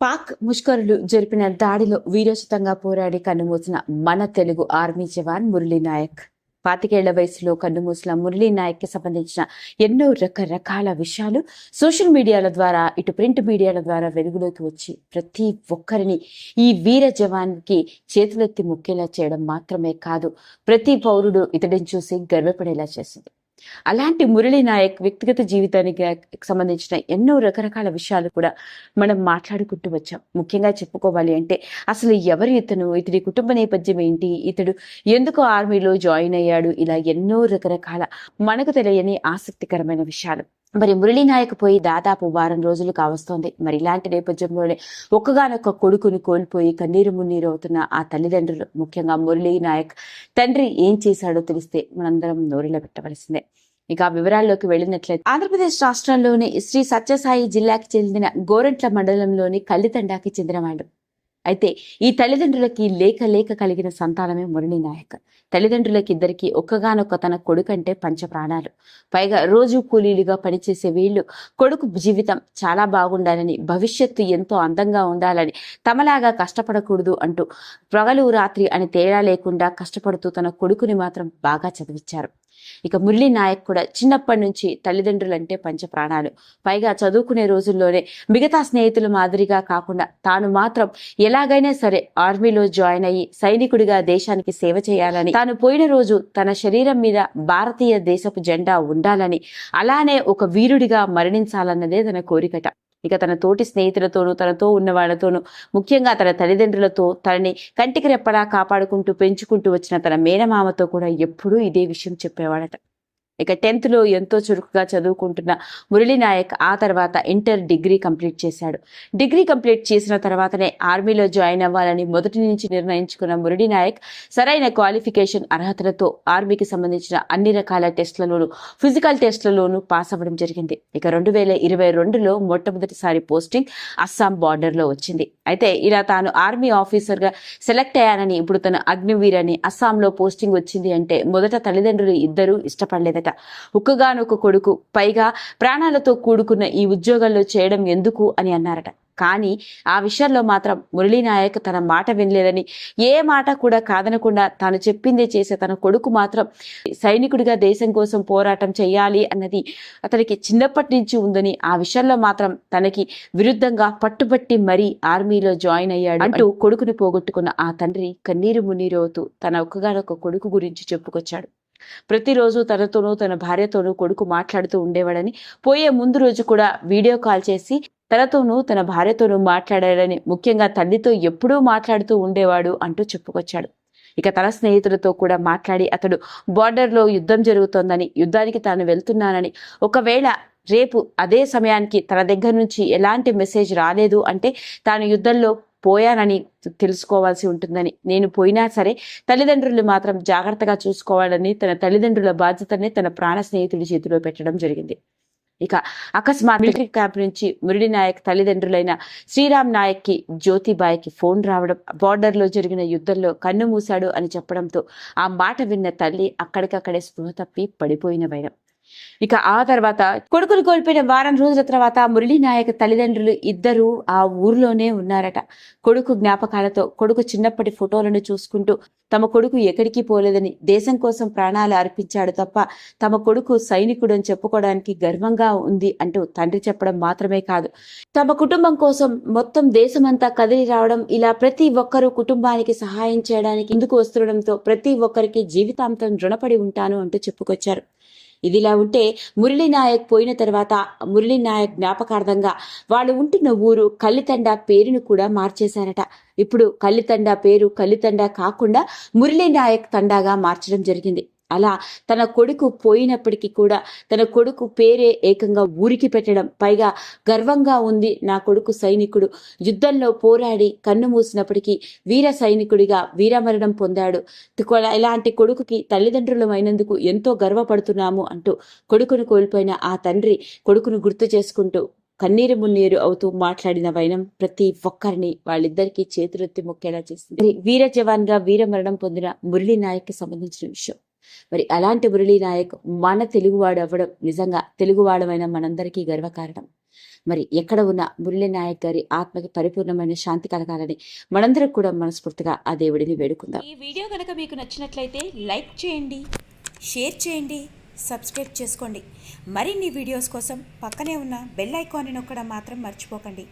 పాక్ ముష్కరులు జరిపిన దాడిలో వీరోచితంగా పోరాడి కన్నుమూసిన మన తెలుగు ఆర్మీ జవాన్ మురళీ నాయక్. పాతికేళ్ళ వయసులో కన్నుమూసిన మురళీ నాయక్కి సంబంధించిన ఎన్నో రకరకాల విషయాలు సోషల్ మీడియాల ద్వారా ఇటు ప్రింట్ మీడియాల ద్వారా వెలుగులోకి వచ్చి ప్రతి ఒక్కరిని ఈ వీర జవాన్కి చేతులెత్తి ముక్కేలా చేయడం మాత్రమే కాదు ప్రతి పౌరుడు ఇతడిని చూసి గర్వపడేలా చేసింది. అలాంటి మురళీ నాయక్ వ్యక్తిగత జీవితానికి సంబంధించిన ఎన్నో రకరకాల విషయాలు కూడా మనం మాట్లాడుకుంటూ వచ్చాం. ముఖ్యంగా చెప్పుకోవాలి అంటే అసలు ఎవరు ఇతను? ఇతడి కుటుంబ నేపథ్యం ఏంటి? ఇతడు ఎందుకు ఆర్మీలో జాయిన్ అయ్యాడు? ఇలా ఎన్నో రకరకాల మనకు తెలియని ఆసక్తికరమైన విషయాలు. మరి మురళీ నాయక్ పోయి దాదాపు వారం రోజులు కావస్తోంది. మరి ఇలాంటి నేపథ్యంలోనే ఒక్కగానొక్క కొడుకుని కోల్పోయి కన్నీరు మున్నీరు అవుతున్న ఆ తల్లిదండ్రులు ముఖ్యంగా మురళీ నాయక్ తండ్రి ఏం చేశాడో తెలిస్తే మనందరం నోరిలో పెట్టవలసిందే. ఇక వివరాల్లోకి వెళ్ళినట్లయితే ఆంధ్రప్రదేశ్ రాష్ట్రంలోని శ్రీ సత్యసాయి జిల్లాకి చెందిన గోరంట్ల మండలంలోని కల్లితండాకి చెందినవాడు అయితే ఈ తల్లిదండ్రులకి లేక లేక కలిగిన సంతానమే మురళి నాయక్. తల్లిదండ్రులకి ఇద్దరికి ఒక్కగానొక్క తన కొడుకంటే పంచ ప్రాణాలు పైగా రోజు కూలీలుగా పనిచేసే వీళ్ళు కొడుకు జీవితం చాలా బాగుండాలని భవిష్యత్తు ఎంతో అందంగా ఉండాలని తమలాగా కష్టపడకూడదు అంటూ పగలు రాత్రి అని తేడా లేకుండా కష్టపడుతూ తన కొడుకుని మాత్రం బాగా చదివించారు ఇక మురళీ నాయక్ కూడా చిన్నప్పటి నుంచి తల్లిదండ్రులంటే పంచ ప్రాణాలు. పైగా చదువుకునే రోజుల్లోనే మిగతా స్నేహితుల మాదిరిగా కాకుండా తాను మాత్రం ఎలాగైనా సరే ఆర్మీలో జాయిన్ అయ్యి సైనికుడిగా దేశానికి సేవ చేయాలని తాను పోయిన రోజు తన శరీరం మీద భారతీయ దేశపు జెండా ఉండాలని అలానే ఒక వీరుడిగా మరణించాలన్నదే తన కోరికట. ఇక తన తోటి స్నేహితులతోనూ తనతో ఉన్న వాళ్ళతోనూ ముఖ్యంగా తన తల్లిదండ్రులతో తనని కంటికి రెప్పలా కాపాడుకుంటూ పెంచుకుంటూ వచ్చిన తన మేనమామతో కూడా ఎప్పుడూ ఇదే విషయం చెప్పేవాడట. ఇక టెన్త్లో ఎంతో చురుకుగా చదువుకుంటున్న మురళీ నాయక్ ఆ తర్వాత ఇంటర్ డిగ్రీ కంప్లీట్ చేశాడు. డిగ్రీ కంప్లీట్ చేసిన తర్వాతనే ఆర్మీలో జాయిన్ అవ్వాలని మొదటి నుంచి నిర్ణయించుకున్న మురళీ నాయక్ సరైన క్వాలిఫికేషన్ అర్హతలతో ఆర్మీకి సంబంధించిన అన్ని రకాల టెస్ట్లలోనూ ఫిజికల్ టెస్ట్లలోనూ పాస్ అవ్వడం జరిగింది. ఇక రెండు వేల ఇరవై రెండులో మొట్టమొదటిసారి పోస్టింగ్ అస్సాం బార్డర్లో వచ్చింది. అయితే ఇలా తాను ఆర్మీ ఆఫీసర్గా సెలెక్ట్ అయ్యానని ఇప్పుడు తన అగ్నివీర్ అని అస్సాంలో పోస్టింగ్ వచ్చింది అంటే మొదట తల్లిదండ్రులు ఇద్దరూ ఇష్టపడలేదట. ఒక్కగానొక కొడుకు పైగా ప్రాణాలతో కూడుకున్న ఈ ఉద్యోగంలో చేయడం ఎందుకు అని అన్నారట. కానీ ఆ విషయంలో మాత్రం మురళీనాయక్ తన మాట వినలేదని ఏ మాట కూడా కాదనకుండా తాను చెప్పిందే చేసే తన కొడుకు మాత్రం సైనికుడిగా దేశం కోసం పోరాటం చేయాలి అన్నది అతనికి చిన్నప్పటి నుంచి ఉందని ఆ విషయంలో మాత్రం తనకి విరుద్ధంగా పట్టుబట్టి మరీ ఆర్మీలో జాయిన్ అయ్యాడు అంటూ కొడుకుని పోగొట్టుకున్న ఆ తండ్రి కన్నీరు మున్నీరు అవుతూ తన ఒక్కగానొక కొడుకు గురించి చెప్పుకొచ్చాడు. ప్రతిరోజు తనతోనూ తన భార్యతోనూ కొడుకు మాట్లాడుతూ ఉండేవాడని పోయే ముందు రోజు కూడా వీడియో కాల్ చేసి తనతోనూ తన భార్యతోనూ మాట్లాడాడని ముఖ్యంగా తల్లితో ఎప్పుడూ మాట్లాడుతూ ఉండేవాడు అంటూ చెప్పుకొచ్చాడు. ఇక తన స్నేహితులతో కూడా మాట్లాడి అతడు బార్డర్లో యుద్ధం జరుగుతోందని యుద్ధానికి తాను వెళ్తున్నానని ఒకవేళ రేపు అదే సమయానికి తన దగ్గర నుంచి ఎలాంటి మెసేజ్ రాలేదు అంటే తాను యుద్ధంలో పోయానని తెలుసుకోవాల్సి ఉంటుందని. నేను పోయినా సరే తల్లిదండ్రులు మాత్రం జాగ్రత్తగా చూసుకోవాలని తన తల్లిదండ్రుల బాధ్యతని తన ప్రాణ స్నేహితుడి చేతిలో పెట్టడం జరిగింది. ఇక అకస్మాత్ మిలిటరీ క్యాంప్ నుంచి మురళి నాయక్ తల్లిదండ్రులైన శ్రీరామ్ నాయక్కి జ్యోతిబాయికి ఫోన్ రావడం బార్డర్లో జరిగిన యుద్ధంలో కన్ను మూశాడు అని చెప్పడంతో ఆ మాట విన్న తల్లి అక్కడికక్కడే స్పృహ తప్పి పడిపోయిన వైరం ఇక ఆ తర్వాత కొడుకులు కోల్పోయిన వారం రోజుల తర్వాత మురళీ నాయక్ తల్లిదండ్రులు ఇద్దరు ఆ ఊర్లోనే ఉన్నారట. కొడుకు జ్ఞాపకాలతో కొడుకు చిన్నప్పటి ఫోటోలను చూసుకుంటూ తమ కొడుకు ఎక్కడికి పోలేదని దేశం కోసం ప్రాణాలు అర్పించాడు తప్ప తమ కొడుకు సైనికుడు అని చెప్పుకోవడానికి గర్వంగా ఉంది అంటూ తండ్రి చెప్పడం మాత్రమే కాదు. తమ కుటుంబం కోసం మొత్తం దేశమంతా కదిలి రావడం ఇలా ప్రతి ఒక్కరూ కుటుంబానికి సహాయం చేయడానికి ముందుకు వస్తుండడంతో ప్రతి ఒక్కరికి జీవితాంతం రుణపడి ఉంటాను అంటూ చెప్పుకొచ్చారు. ఇదిలా ఉంటే మురళీనాయక్ పోయిన తర్వాత మురళీనాయక్ జ్ఞాపకార్థంగా వాళ్ళు ఉంటున్న ఊరు కల్లితండ పేరును కూడా మార్చేశారట. ఇప్పుడు కల్లితండ పేరు కల్లితండ కాకుండా మురళీనాయక్ తండాగా మార్చడం జరిగింది. అలా తన కొడుకు పోయినప్పటికీ కూడా తన కొడుకు పేరే ఏకంగా ఊరికి పెట్టడం పైగా గర్వంగా ఉంది నా కొడుకు సైనికుడు. యుద్ధంలో పోరాడి కన్ను మూసినప్పటికీ వీర సైనికుడిగా వీరమరణం పొందాడు. ఇలాంటి కొడుకుకి తల్లిదండ్రులమైనందుకు ఎంతో గర్వపడుతున్నాము అంటూ కొడుకును కోల్పోయిన ఆ తండ్రి కొడుకును గుర్తు చేసుకుంటూ కన్నీరు మున్నీరు అవుతూ మాట్లాడిన వైనం ప్రతి ఒక్కరిని వాళ్ళిద్దరికీ చేతులెత్తి మొక్కేలా చేసింది. వీర జవాన్గా వీర మరణం పొందిన మురళీ నాయక్కి సంబంధించిన విషయం. మరి అలాంటి మురళీ నాయక్ మన తెలుగువాడు అవ్వడం నిజంగా తెలుగువాడమైన మనందరికీ గర్వకారణం. మరి ఎక్కడ ఉన్న మురళీ నాయక్ గారి ఆత్మకి పరిపూర్ణమైన శాంతి కలగాలని మనందరం కూడా మనస్ఫూర్తిగా ఆ దేవుడిని వేడుకుందాం. ఈ వీడియో కనుక మీకు నచ్చినట్లయితే లైక్ చేయండి షేర్ చేయండి సబ్స్క్రైబ్ చేసుకోండి. మరిన్ని వీడియోస్ కోసం పక్కనే ఉన్న బెల్ ఐకాన్ని నొక్కడం మాత్రం మర్చిపోకండి.